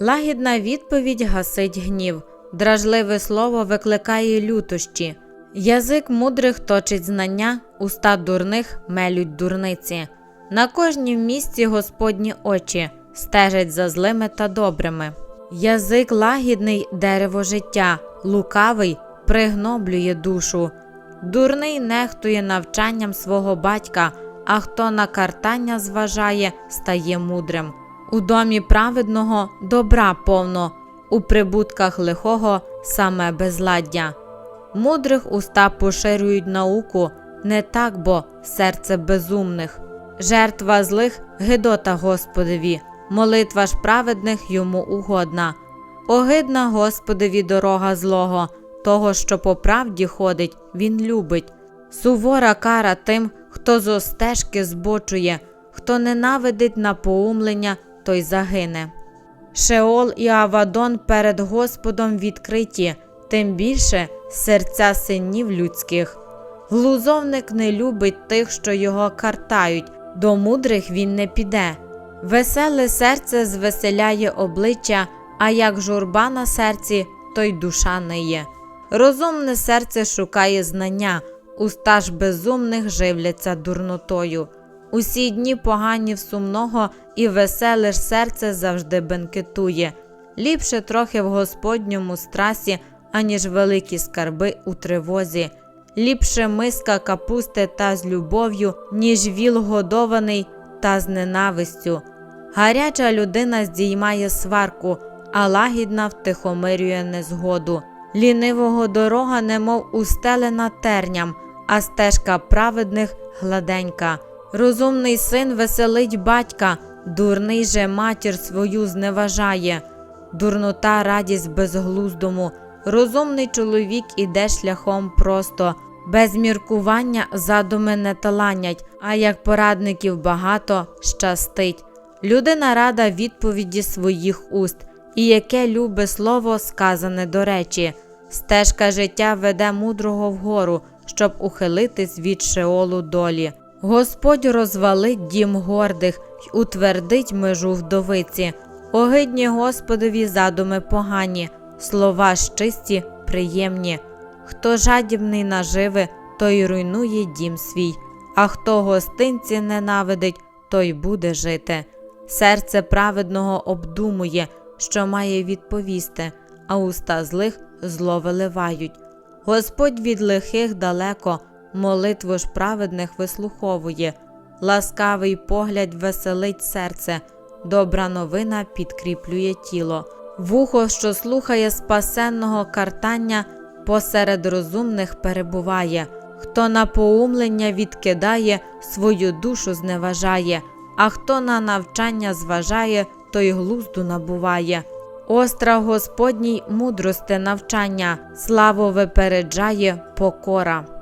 Лагідна відповідь гасить гнів, дражливе слово викликає лютощі. Язик мудрих точить знання, уста дурних мелють дурниці. На кожнім місці Господні очі стежать за злими та добрими. Язик лагідний дерево життя, лукавий пригноблює душу. Дурний нехтує навчанням свого батька, а хто на картання зважає, стає мудрим. У домі праведного добра повно, у прибутках лихого саме безладдя. Мудрих уста поширюють науку, не так бо серце безумних. Жертва злих гидота Господеві, молитва ж праведних йому угодна. Огидна Господеві дорога злого, того, що по правді ходить, він любить. Сувора кара тим, хто зо стежки збочує, хто ненавидить напоумлення, той загине. Шеол і Авадон перед Господом відкриті, тим більше серця синів людських. Глузовник не любить тих, що його картають, до мудрих він не піде. Веселе серце звеселяє обличчя, а як журба на серці, то й душа не є. Розумне серце шукає знання, уста ж безумних живляться дурнотою. Усі дні погані в сумного і веселе ж серце завжди бенкетує. Ліпше трохи в Господньому страсі, аніж великі скарби у тривозі. Ліпше миска капусти та з любов'ю, ніж віл годований та з ненавистю. Гаряча людина здіймає сварку, а лагідна втихомирює незгоду. Лінивого дорога, немов устелена терням, а стежка праведних гладенька. Розумний син веселить батька, дурний же матір свою зневажає. Дурнота радість безглуздому. Розумний чоловік іде шляхом просто, без міркування задуми не таланять, а як порадників багато щастить. Людина рада відповіді своїх уст, і яке любе слово сказане до речі. Стежка життя веде мудрого вгору, щоб ухилитись від шеолу долі. Господь розвалить дім гордих й утвердить межу вдовиці. Огидні Господові задуми погані, слова ж чисті, приємні. Хто жадібний наживи, той руйнує дім свій, а хто гостинці ненавидить, той буде жити. Серце праведного обдумує, що має відповісти, а уста злих зло виливають. Господь від лихих далеко, молитву ж праведних вислуховує, ласкавий погляд веселить серце, добра новина підкріплює тіло. Вухо, що слухає спасенного картання, посеред розумних перебуває, хто на поумлення відкидає, свою душу зневажає, а хто на навчання зважає, той глузду набуває. Острах Господній мудрости навчання, славу випереджає покора.